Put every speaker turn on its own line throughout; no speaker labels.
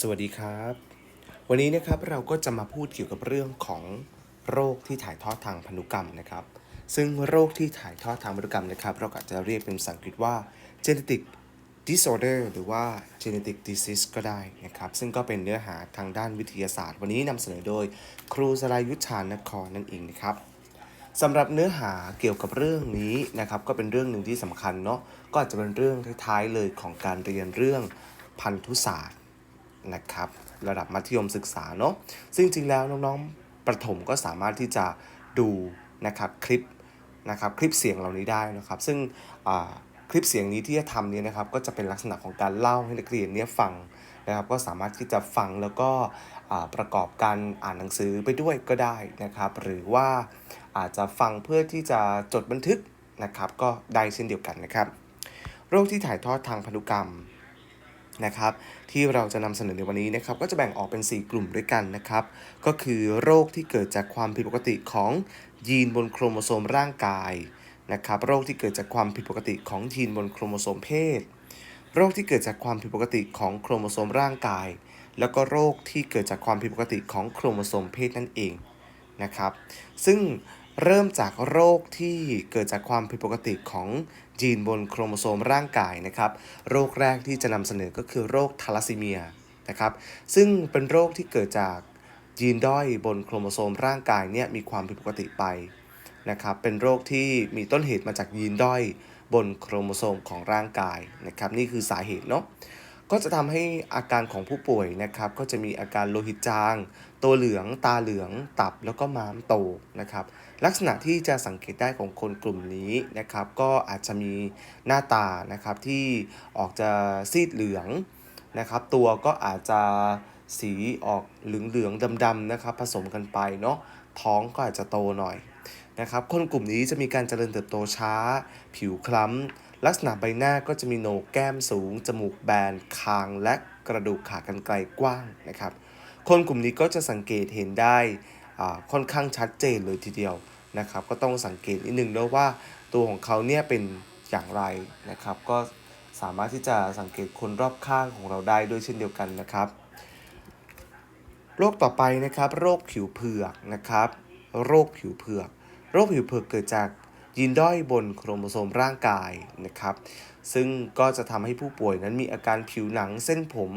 สวัสดีครับ วันนี้นะครับเราก็จะมาพูดเกี่ยวกับเรื่องของโรคที่ถ่ายทอดทางพันธุกรรมนะครับ ซึ่งโรคที่ถ่ายทอดทางพันธุกรรมนะครับ เราก็อาจจะเรียกเป็นภาษาอังกฤษว่า genetic disorder หรือว่า genetic disease ก็ได้นะครับ ซึ่งก็เป็นเนื้อหาทางด้านวิทยาศาสตร์ วันนี้นำเสนอโดยครูสรายุทธชานครนั่นเองนะครับสำหรับเนื้อหาเกี่ยวกับเรื่องนี้นะครับ ก็เป็นเรื่องหนึ่งที่สำคัญเนาะก็อาจจะเป็นเรื่องท้ายๆเลยของการเรียนเรื่องพันธุศาสตร์ นะครับระดับมัธยมศึกษาเนาะซึ่งจริงแล้วน้องๆประถมก็สามารถที่จะดูนะครับคลิปนะครับคลิปเสียงเหล่านี้ได้นะครับ ซึ่งคลิปเสียงนี้ที่จะทำเนี่ยนะครับก็จะเป็นลักษณะของการเล่าให้นักเรียนเนี่ยฟังนะครับก็สามารถที่จะฟังแล้วก็ประกอบการอ่านหนังสือไปด้วยก็ได้นะครับ หรือว่าอาจจะฟังเพื่อที่จะจดบันทึกนะครับก็ได้เช่นเดียวกันนะครับ โรคที่ถ่ายทอดทางพันธุกรรม นะครับที่เราจะนำเสนอในวันนี้นะครับก็จะแบ่งออกเป็น 4 กลุ่มด้วยกันนะครับก็คือโรคที่เกิดจากความผิดปกติของยีนบนโครโมโซมร่างกายนะครับโรคที่เกิดจากความผิดปกติของยีนบนโครโมโซมเพศ โรคที่เกิดจากความผิดปกติของโครโมโซมร่างกาย แล้วก็โรคที่เกิดจากความผิดปกติของโครโมโซมเพศนั่นเองนะครับซึ่งเริ่มจากโรคที่เกิดจากความผิดปกติของ ยีนบนโครโมโซมร่างกายนะครับ โรคแรกที่จะนำเสนอก็คือโรคทาลัสซีเมียนะครับ ซึ่งเป็นโรคที่เกิดจากยีนด้อยบนโครโมโซมร่างกายเนี่ยมีความผิดปกติไปนะครับ เป็นโรคที่มีต้นเหตุมาจากยีนด้อยบนโครโมโซมของร่างกายนะครับ นี่คือสาเหตุเนาะ ก็จะทำให้อาการของผู้ป่วยนะครับ ก็จะมีอาการโลหิตจาง ตัวเหลือง ตาเหลือง ตับแล้วก็ม้ามโตนะครับ ลักษณะที่จะสังเกตได้ของคนกลุ่มนี้นะครับ ก็อาจจะมีหน้าตานะครับที่ออกจะซีดเหลืองนะครับ ตัวก็อาจจะสีออกเหลืองเหลืองๆดำๆนะครับผสมกันไปเนาะท้องก็อาจจะโตหน่อยนะครับ คนกลุ่มนี้จะมีการเจริญเติบโตช้า ผิวคล้ำ ลักษณะใบหน้าก็จะมีโหนกแก้มสูง จมูกแบน คางและกระดูกขากรรไกรกว้างนะครับ คนกลุ่มนี้ก็จะสังเกตเห็นได้ค่อนข้างชัดเจนเลยทีเดียวนะครับ ก็ต้องสังเกตนิดนึงด้วยว่าตัวของเขาเนี่ยเป็นอย่างไรนะครับ ก็สามารถที่จะสังเกตคนรอบข้างของเราได้ด้วยเช่นเดียวกันนะครับ โรคต่อไปนะครับ โรคผิวเผือกนะครับ โรคผิวเผือก โรคผิวเผือกเกิดจาก ยีนด้อยบนโครโมโซมร่างกายนะครับ ซึ่งก็จะทำให้ผู้ป่วยนั้นมีอาการผิวหนังเส้นผม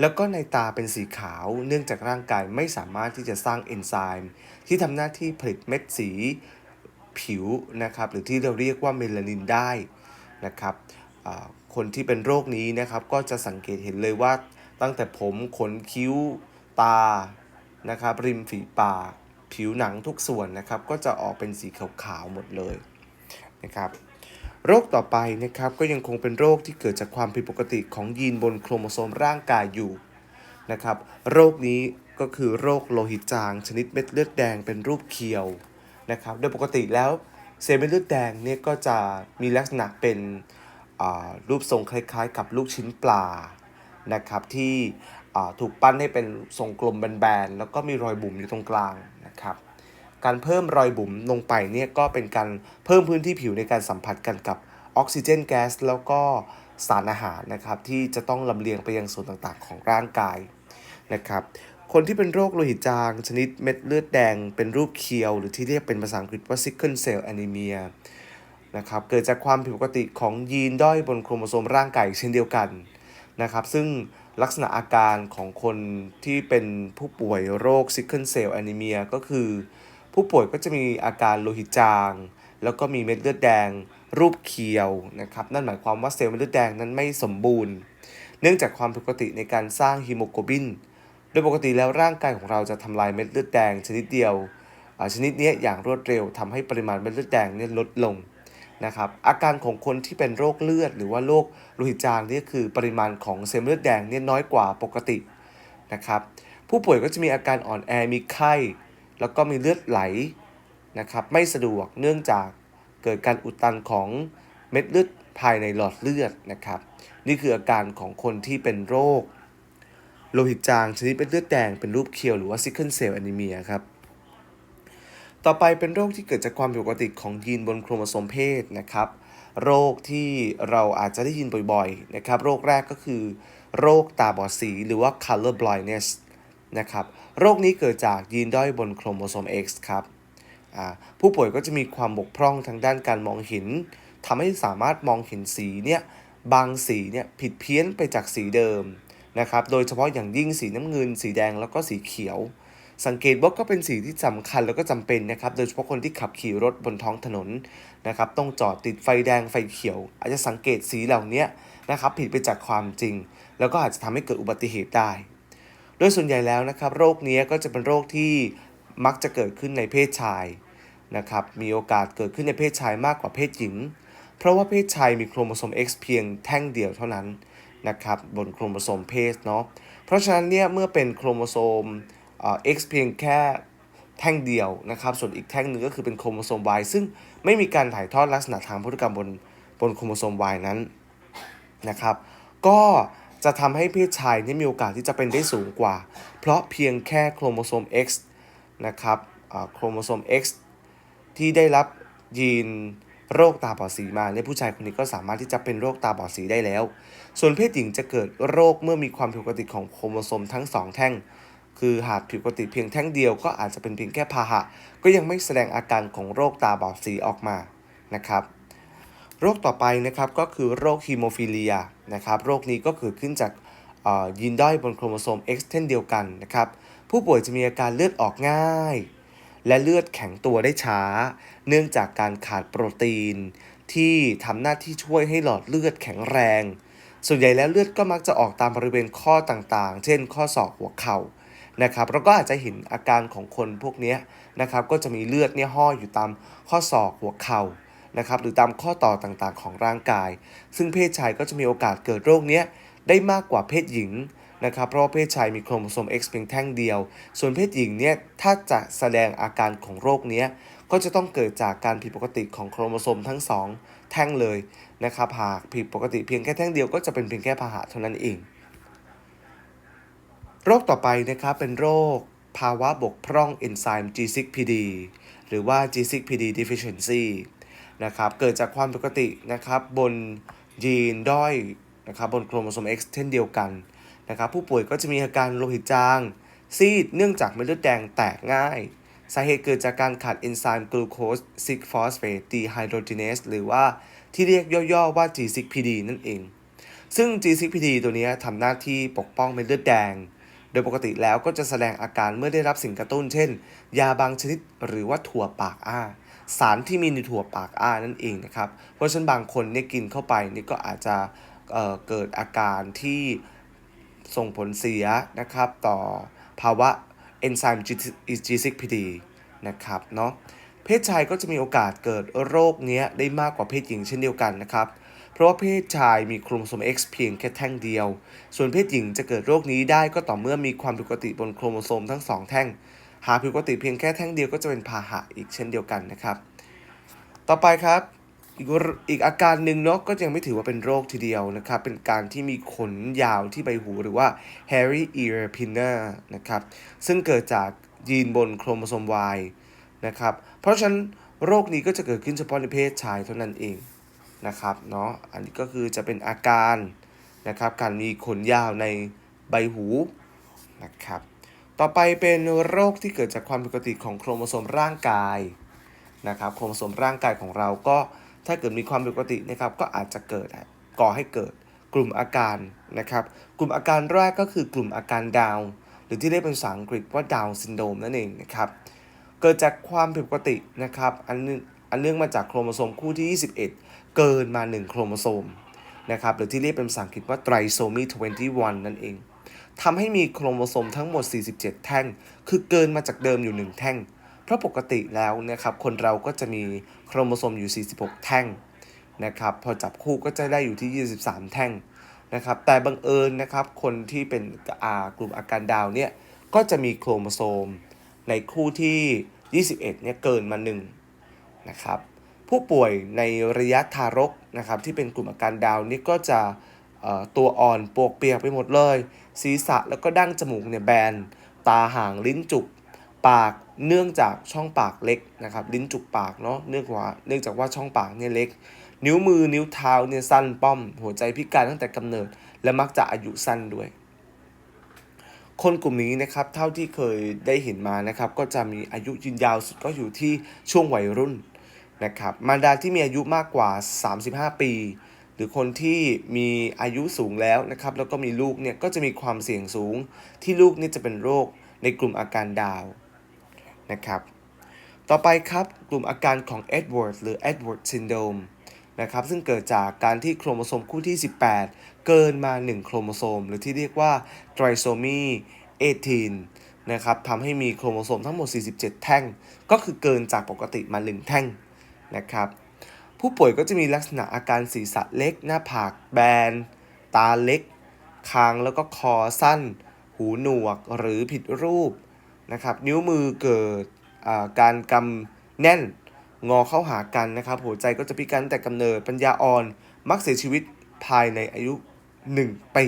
แล้วก็ในตาเป็นสีขาว เนื่องจากร่างกายไม่สามารถที่จะสร้างเอนไซม์ที่ทำหน้าที่ผลิตเม็ดสีผิวนะครับ หรือที่เราเรียกว่าเมลานินได้นะครับคนที่เป็นโรคนี้นะครับ ก็จะสังเกตเห็นเลยว่าตั้งแต่ผมขนคิ้วตานะครับริมฝีปาก ผิวหนังทุกส่วนนะครับก็จะออกเป็นสีขาวๆหมดเลยนะครับโรคต่อไปนะครับก็ยังคงเป็นโรคที่เกิดจากความผิดปกติของยีนบนโครโมโซมร่างกายอยู่นะครับโรคนี้ก็คือโรคโลหิตจาง ชนิดเม็ดเลือดแดงเป็นรูปเคียวนะครับโดยปกติแล้วเซลล์เม็ดเลือดแดงเนี่ยก็จะมีลักษณะเป็นรูปทรงคล้ายๆ กับลูกชิ้นปลานะครับที่ถูกปั้นให้เป็นทรงกลมแบนๆแล้วก็มีรอยบุ๋มอยู่ตรงกลาง การเพิ่มรอยบุ๋มลงไปเนี่ยก็เป็นการเพิ่มพื้นที่ผิวในการสัมผัสกันกับออกซิเจนแก๊สแล้วก็สารอาหารนะครับที่จะต้องลำเลียงไปยังส่วนต่างๆ ของร่างกายนะครับคนที่เป็นโรคโลหิตจางชนิดเม็ดเลือดแดงเป็นรูปเคียว หรือที่เรียกเป็นภาษาอังกฤษว่า sickle cell anemia นะครับเกิดจากความผิดปกติของยีนด้อยบนโครโมโซมร่างกายเช่นเดียวกันนะครับซึ่งลักษณะอาการของคนที่เป็นผู้ป่วยโรค sickle cell anemia ก็คือ ผู้ป่วยก็จะมีอาการโลหิตจาง แล้วก็มีเม็ดเลือดแดง รูปเคียวนะครับนั่นหมายความว่าเซลล์เม็ดเลือดแดงนั้นไม่สมบูรณ์ เนื่องจากความผิดปกติในการสร้างฮีโมโกลบิน โดยปกติแล้วร่างกายของเราจะทำลายเม็ดเลือดแดงชนิดเดียวชนิดนี้อย่างรวดเร็วทำให้ปริมาณเม็ดเลือดแดงเนี่ยลดลงนะครับอาการของคนที่เป็นโรคเลือด หรือว่าโรคโลหิตจางนี่คือปริมาณของเซลล์เลือดแดงเนี่ยน้อยกว่าปกตินะครับผู้ป่วยก็จะมีอาการอ่อนแอมีไข้ แล้วก็มีเลือดไหลนะครับไม่สะดวกเนื่องจากเกิดการอุดตันของเม็ดเลือดภายในหลอดเลือดนะครับ นี่คืออาการของคนที่เป็นโรค โลหิตจางชนิดเป็นเลือดแดงเป็นรูปเคียวหรือว่า sickle cell anemia ครับต่อไปเป็นโรคที่เกิดจากความผิดปกติของยีนบนโครโมโซมเพศนะครับ โรคที่เราอาจจะได้ยินบ่อยๆนะครับ โรคแรกก็คือ โรคตาบอดสีหรือว่า color blindness นะครับ โรคนี้เกิดจากยีนด้อยบนโครโมโซม X ครับผู้ป่วยก็จะมีความบกพร่องทางด้านการมองเห็นทำให้สามารถมองเห็นสีเนี่ยบางสีเนี่ยผิดเพี้ยนไปจากสีเดิมนะครับ โดยเฉพาะอย่างยิ่งสีน้ำเงิน สีแดงแล้วก็สีเขียว สังเกตว่าก็เป็นสีที่สำคัญแล้วก็จำเป็นนะครับ โดยเฉพาะคนที่ขับขี่รถบนท้องถนนนะครับ ต้องจอดติดไฟแดงไฟเขียว อาจจะสังเกตสีเหล่านี้นะครับผิดไปจากความจริง แล้วก็อาจจะทำให้เกิดอุบัติเหตุได้ ดยส่วนใหญ่แล้วนะครับโรคนี้ก็จะเป็นโรคที่มักจะเกิดขึ้นในเพศชายนะครับมีโอกาสเกิดขึ้นในเพศชายมากกว่าเพศหญิง เพราะว่าเพศชายมีโครโมโซม X เพียงแท่งเดียวเท่านั้นนะครับบนโครโมโซมเพศเนาะเพราะฉะนั้นเนี่ยเมื่อเป็นโครโมโซมเอ่อ X เพียงแค่แท่งเดียวนะครับส่วนอีกแท่งหนึ่งก็คือเป็นโครโมโซม Y ซึ่งไม่มีการถ่ายทอดลักษณะทางพันธุกรรมบนบนโครโมโซม Y นั้นนะครับก็ จะทำให้เพศชายนี่มีโอกาสที่จะเป็นได้สูงกว่า เพราะเพียงแค่โครโมโซม X นะครับอ่าโครโมโซม X ที่ได้รับยีนโรคตาบอดสีมาเนี่ยผู้ชายคนนี้ก็สามารถที่จะเป็นโรคตาบอดสีได้แล้ว ส่วนเพศหญิงจะเกิดโรคเมื่อมีความผิดปกติของโครโมโซมทั้งสองแท่ง คือหากผิดปกติเพียงแท่งเดียวก็อาจจะเป็นเพียงแค่พาหะ ก็ยังไม่แสดงอาการของโรคตาบอดสีออกมานะครับ โรคต่อไปนะครับก็คือโรคฮีโมฟิเลียนะครับโรคนี้ก็เกิดขึ้นจากยีนด้อยบนโครโมโซม X เช่นเดียวกันนะครับผู้ป่วยจะมีอาการเลือดออกง่าย และเลือดแข็งตัวได้ช้า เนื่องจากการขาดโปรตีน ที่ทำหน้าที่ช่วยให้หลอดเลือดแข็งแรง ส่วนใหญ่แล้วเลือดก็มักจะออกตามบริเวณข้อต่างๆ เช่น ข้อศอกหัวเข่านะครับแล้วก็อาจจะเห็นอาการของคนพวกนี้นะครับก็จะมีเลือดเนี่ยห้ออยู่ตามข้อศอกหัวเข่า นะครับหรือตามข้อต่อต่างๆ ของร่างกาย ซึ่งเพศชายก็จะมีโอกาสเกิดโรคเนี้ยได้มากกว่าเพศหญิงนะครับเพราะว่าเพศชายมีโครโมโซม X เพียงแท่งเดียว ส่วนเพศหญิงเนี่ยถ้าจะแสดงอาการของโรคเนี้ยก็จะต้องเกิดจากการผิดปกติของโครโมโซมทั้งสองแท่งเลยนะครับหากผิดปกติเพียงแค่แท่งเดียวก็จะเป็นเพียงแค่พาหะเท่านั้นเอง โรคต่อไปนะครับเป็นโรคภาวะบกพร่องเอนไซม์ G6PD หรือว่า G6PD deficiency นะครับเกิดจากความผิดปกตินะครับบนยีนด้อยนะครับบนโครโมโซม X เช่นเดียวกันนะครับผู้ป่วยก็จะมีอาการโลหิตจาง ซีดเนื่องจากเม็ดเลือดแดงแตกง่าย สาเหตุเกิดจากการขาดเอนไซม์กลูโคส6 phosphate dehydrogenase หรือว่าที่เรียกย่อๆว่า G6PD นั่นเอง ซึ่ง G6PD ตัวนี้ทำหน้าที่ปกป้องเม็ดเลือดแดง โดยปกติแล้วก็จะแสดงอาการเมื่อได้รับสิ่งกระตุ้นเช่น ยาบางชนิดหรือว่าถั่วปากอ้า สารที่มีในถั่วปากอ้านั่นเองนะครับ เพราะฉะนั้นบางคนเนี่ยกินเข้าไปนี่ก็อาจจะเเกิดอาการที่ส่งผลเสียนะครับ ต่อภาวะเอนไซม์ G6PD นะครับเนาะเพศชายก็จะมีโอกาสเกิดโรคเนี้ยได้มากกว่าเพศหญิงเช่นเดียวกันนะครับ เพราะว่าเพศชายมีโครโมโซม X เพียงแค่แท่งเดียว ส่วนเพศหญิงจะเกิดโรคนี้ได้ก็ต่อเมื่อมีความผิดปกติบนโครโมโซมทั้งสองแท่ง หากผิดปกติเพียงแค่แท่งเดียวก็จะเป็นพาหะอีกเช่นเดียวกันนะครับ ต่อไปครับอีกอีกอาการหนึ่งเนาะก็ยังไม่ถือว่าเป็นโรคทีเดียวนะครับ เป็นการที่มีขนยาวที่ใบหูหรือว่า hairy ear pinna นะครับ ซึ่งเกิดจากยีนบนโครโมโซม Y นะครับ เพราะฉะนั้นโรคนี้ก็จะเกิดขึ้นเฉพาะในเพศชายเท่านั้นเองนะครับเนาะอันนี้ก็คือจะเป็นอาการนะครับ การมีขนยาวในใบหูนะครับ ต่อไปเป็นโรคที่เกิดจากความผิดปกติของโครโมโซมร่างกายนะครับ โครโมโซมร่างกายของเราก็ถ้าเกิดมีความผิดปกตินะครับ ก็อาจจะเกิดก่อให้เกิดกลุ่มอาการนะครับ กลุ่มอาการแรกก็คือกลุ่มอาการดาวหรือที่เรียกเป็นภาษาอังกฤษว่าดาวซินโดมนั่นเองนะครับ เกิดจากความผิดปกตินะครับ อันนึงอันเนื่องมาจากโครโมโซมคู่ที่ 21 เกินมา 1 โครโมโซมนะครับ หรือที่เรียกเป็นภาษาอังกฤษว่าไตรโซมี 21 นั่นเอง ทำให้มีโครโมโซมทั้งหมด 47 แท่ง คือเกินมาจากเดิมอยู่ 1 แท่ง เพราะปกติแล้วนะครับคนเราก็จะมีโครโมโซมอยู่ 46 แท่งนะครับพอจับคู่ก็จะได้อยู่ที่ 23 แท่งนะครับแต่บังเอิญนะครับคนที่เป็นอากลุ่มอาการดาวเนี่ยก็จะมีโครโมโซมในคู่ที่ 21 เนี่ยเกินมา 1 นะครับผู้ป่วยในระยะทารกนะครับที่เป็นกลุ่มอาการดาวนี่ก็จะ ตัวอ่อนปวกเปียกไปหมดเลย ศีรษะแล้วก็ดั้งจมูกเนี่ยแบน ตาห่างลิ้นจุก ปากเนื่องจากช่องปากเล็กนะครับ ลิ้นจุกปากเนาะเนื่องว่าเนื่องจากว่าช่องปากเนี่ยเล็ก นิ้วมือนิ้วเท้าเนี่ยสั้นป้อม หัวใจพิการตั้งแต่กำเนิด และมักจะอายุสั้นด้วย คนกลุ่มนี้นะครับเท่าที่เคยได้เห็นมานะครับ ก็จะมีอายุยืนยาวสุดก็อยู่ที่ช่วงวัยรุ่นนะครับมารดาที่มีอายุมากกว่า 35 ปี หรือคนที่มีอายุสูงแล้วนะครับ แล้วก็มีลูกเนี่ยก็จะมีความเสี่ยงสูง ที่ลูกนี่จะเป็นโรคในกลุ่มอาการดาวนะครับ ต่อไปครับกลุ่มอาการของ Edward หรือ Edward syndrome นะครับซึ่งเกิดจากการที่โครโมโซมคู่ที่ 18 เกินมา 1 โครโมโซม หรือที่เรียกว่า trisomy 18 นะครับทำให้มีโครโมโซมทั้งหมด 47 แท่ง ก็คือเกินจากปกติมา 1 แท่งนะครับ ผู้ป่วยก็จะมีลักษณะอาการศีรษะเล็ก หน้าผากแบน ตาเล็ก คางแล้วก็คอสั้น หูหนวกหรือผิดรูปนะครับนิ้วมือเกิดการกำแน่นงอเข้าหากันนะครับ หัวใจก็จะพิการแต่กำเนิดปัญญาอ่อน มักเสียชีวิตภายในอายุ 1 ปี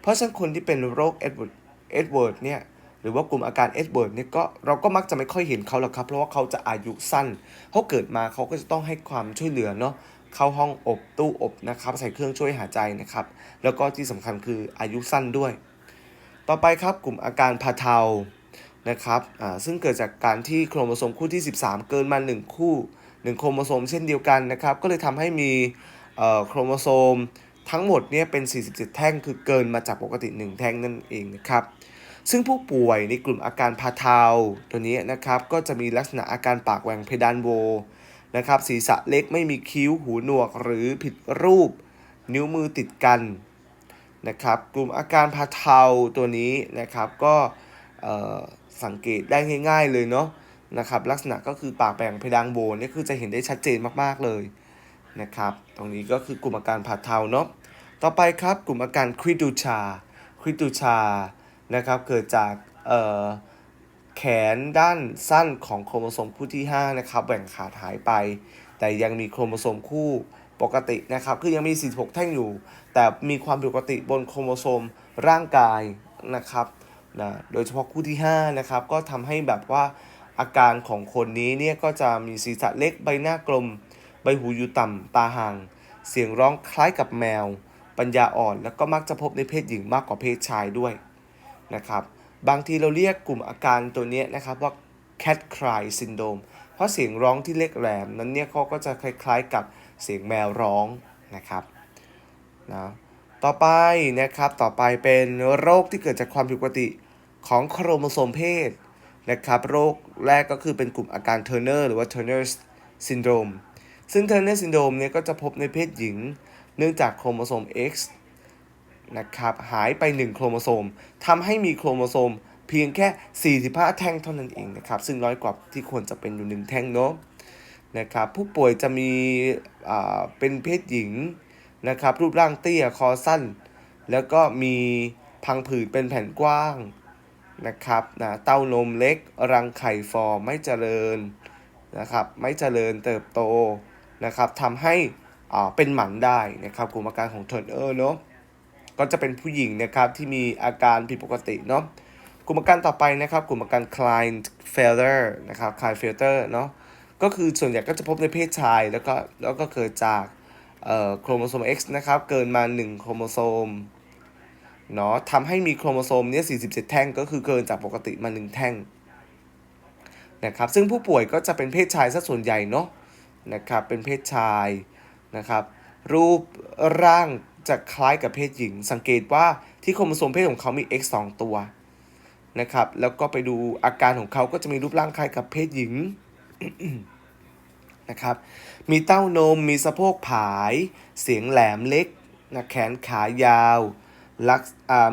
เพราะฉะนั้นคนที่เป็นโรคเอ็ดเวิร์ดเอ็ดเวิร์ดเนี่ย หรือว่ากลุ่มอาการเอ็ดเวิร์ดเนี่ยก็เราก็มักจะไม่ค่อยเห็นเขาหรอกครับ เพราะว่าเขาจะอายุสั้นเขาเกิดมาเขาก็จะต้องให้ความช่วยเหลือเนาะเข้าห้องอบตู้อบนะครับ ใส่เครื่องช่วยหายใจนะครับ แล้วก็ที่สำคัญคืออายุสั้นด้วย ต่อไปครับกลุ่มอาการพาเทานะครับอ่าซึ่งเกิดจากการที่โครโมโซมคู่ที่ 13 เกินมา 1 คู่ 1 โครโมโซมเช่นเดียวกันนะครับ ก็เลยทำให้มีเอ่อโครโมโซมทั้งหมดเนี่ยเป็น 47 แท่งคือเกินมาจากปกติ 1 แท่งนั่นเองนะครับ ซึ่งผู้ป่วยในกลุ่มอาการพาเทาตัวนี้นะครับก็จะมีลักษณะอาการปากแหว่งเพดานโวนะครับศีรษะเล็กไม่มีคิ้วหูหนวกหรือผิดรูป นิ้วมือติดกันนะครับกลุ่มอาการพาเทาตัวนี้นะครับก็สังเกตได้ง่าย ๆเลยเนาะนะครับลักษณะก็คือปากแบ่งเพดานโบนนี่คือจะเห็นได้ชัดเจนมากๆเลยนะครับตรงนี้ก็คือกลุ่มอาการผาเทาเนาะต่อไปครับกลุ่มอาการคริดูชาคริดูชา นะครับเกิดจากแขนด้านสั้นของโครโมโซมคู่ที่5นะครับแบ่งขาดหายไป แต่ยังมีโครโมโซมคู่ปกตินะครับคือยังมี 46 แท่งอยู่ แต่มีความผิดปกติบนโครโมโซมร่างกายนะครับนะโดยเฉพาะคู่ที่5นะครับก็ทำให้แบบว่าอาการของคนนี้เนี่ยก็จะมีศีรษะเล็กใบหน้ากลม ใบหูอยู่ต่ำตาห่าง เสียงร้องคล้ายกับแมว ปัญญาอ่อน แล้วก็มักจะพบในเพศหญิงมากกว่าเพศชายด้วย นะครับ บางทีเราเรียกกลุ่มอาการตัวนี้นะครับว่า cat cry syndrome เพราะเสียงร้องที่เล็กแหลมนั้นเนี่ยเขาก็จะคล้ายๆกับเสียงแมวร้องนะครับนะต่อไปนะครับต่อไปเป็นโรคที่เกิดจากความผิดปกติของโครโมโซมเพศนะครับโรคแรกก็คือเป็นกลุ่มอาการเทอร์เนอร์หรือว่า Turner syndrome ซึ่ง Turner syndrome เนี่ยก็จะพบในเพศหญิง เนื่องจากโครโมโซม X นะครับหายไป 1 โครโมโซมทำให้มีโครโมโซมเพียงแค่ 45 แท่งเท่านั้นเองนะครับ ซึ่งน้อยกว่าที่ควรจะเป็นอยู่ 1 แท่งเนาะนะครับผู้ป่วยจะมีเป็นเพศหญิงนะครับรูปร่างเตี้ยคอสั้น แล้วก็มีพังผืดเป็นแผ่นกว้างนะครับนะเต้านมเล็ก รังไข่ฟอร์ไม่เจริญนะครับไม่เจริญเติบโตนะครับทำให้เป็นหมันได้นะครับกลุ่มอาการของเทอร์เนอร์เนาะ ก็จะเป็นผู้หญิงนะครับที่มีอาการผิดปกติเนาะกลุ่มอาการต่อไปนะครับ กลุ่มอาการ Klinefelter นะครับ Klinefelter เนาะก็คือส่วนใหญ่ก็จะพบในเพศชายแล้วก็แล้วก็เกิดจากโครโมโซม X นะครับ เกินมา 1 โครโมโซมเนาะทำให้มีโครโมโซมเนี่ย47 แท่งก็คือเกินจากปกติมา 1 แท่งนะครับซึ่งผู้ป่วยก็จะเป็นเพศชายซะส่วนใหญ่เนาะนะครับเป็นเพศชายนะครับรูปร่าง จะคล้ายกับเพศหญิง สังเกตว่าที่โครโมโซมเพศของเขามี X 2 ตัวนะครับ แล้วก็ไปดูอาการของเขาก็จะมีรูปร่างคล้ายกับเพศหญิงนะครับ มีเต้านม มีสะโพกผาย เสียงแหลมเล็กนะแขนขายาวลัก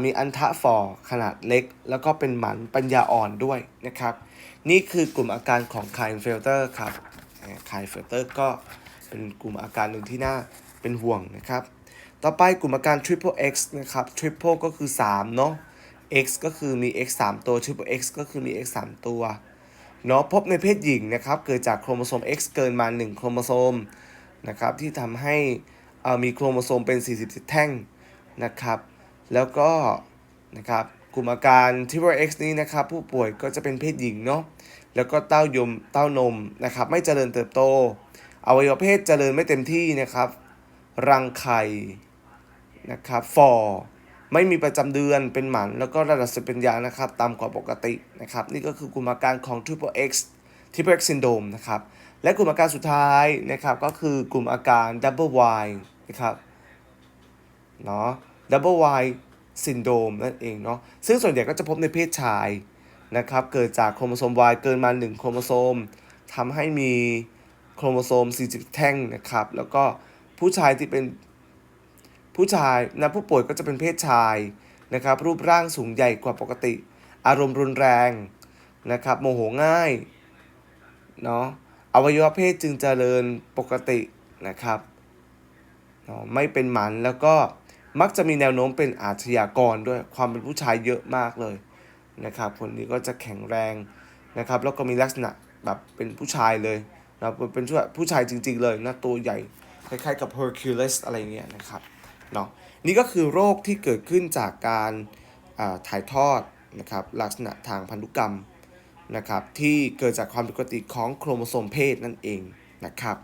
มีอันทะฝ่อขนาดเล็ก แล้วก็เป็นหมันปัญญาอ่อนด้วยนะครับ นี่คือกลุ่มอาการของคายเฟลเตอร์ครับคายเฟลเตอร์ก็เป็นกลุ่มอาการหนึ่งที่น่าเป็นห่วงนะครับ ต่อไปกลุ่มอาการ triple X นะครับ triple ก็คือ 3 เนาะ X ก็คือมี X 3 ตัว triple X ก็คือมี X 3 ตัว เนาะ พบในเพศหญิงนะครับ เกิดจากโครโมโซม X เกินมา 1 โครโมโซม นะครับ ที่ทำให้อ่อมีโครโมโซมเป็น 47 แท่ง นะครับ แล้วก็ นะครับ กลุ่มอาการ Triple X นี้นะครับ ผู้ป่วยก็จะเป็นเพศหญิงเนาะ แล้วก็เต้ายม เต้านม นะครับ ไม่เจริญเติบโต อวัยวะเพศเจริญไม่เต็มที่นะครับ รังไข่ นะครับฟอไม่มีประจำเดือนเป็นหมัน แล้วก็ระดับสติปัญญานะครับต่ำกว่าปกตินะครับนี่ก็คือกลุ่มอาการของ Triple X Triple X Syndrome นะครับและกลุ่มอาการสุดท้ายนะครับก็คือกลุ่มอาการ Double Y นะครับเนาะ Double Y Syndrome นั่นเองเนาะซึ่งส่วนใหญ่ก็จะพบในเพศชายนะครับเกิดจากโครโมโซม Y เกินมา 1 โครโมโซมทำให้มีโครโมโซม 40 แท่งนะครับแล้วก็ผู้ชายที่เป็น ผู้ชายนะผู้ป่วยก็จะเป็นเพศชายนะครับ รูปร่างสูงใหญ่กว่าปกติ อารมณ์รุนแรงนะครับ โมโหง่ายเนาะอวัยวะเพศจึงเจริญปกตินะครับเนาะไม่เป็นหมันแล้วก็มักจะมีแนวโน้มเป็นอาชญากรด้วยความเป็นผู้ชายเยอะมากเลยนะครับคนนี้ก็จะแข็งแรงนะครับ แล้วก็มีลักษณะแบบเป็นผู้ชายเลยนะเป็นผู้ผู้ชายจริง ๆ เลยนะตัวใหญ่คล้ายๆกับ Hercules อะไรเงี้ยนะครับ เนาะนี่ก็คือโรคที่เกิดขึ้นจากการถ่ายทอดนะครับลักษณะทางพันธุกรรมนะครับที่เกิดจากความผิดปกติของโครโมโซมเพศนั่นเองนะครับ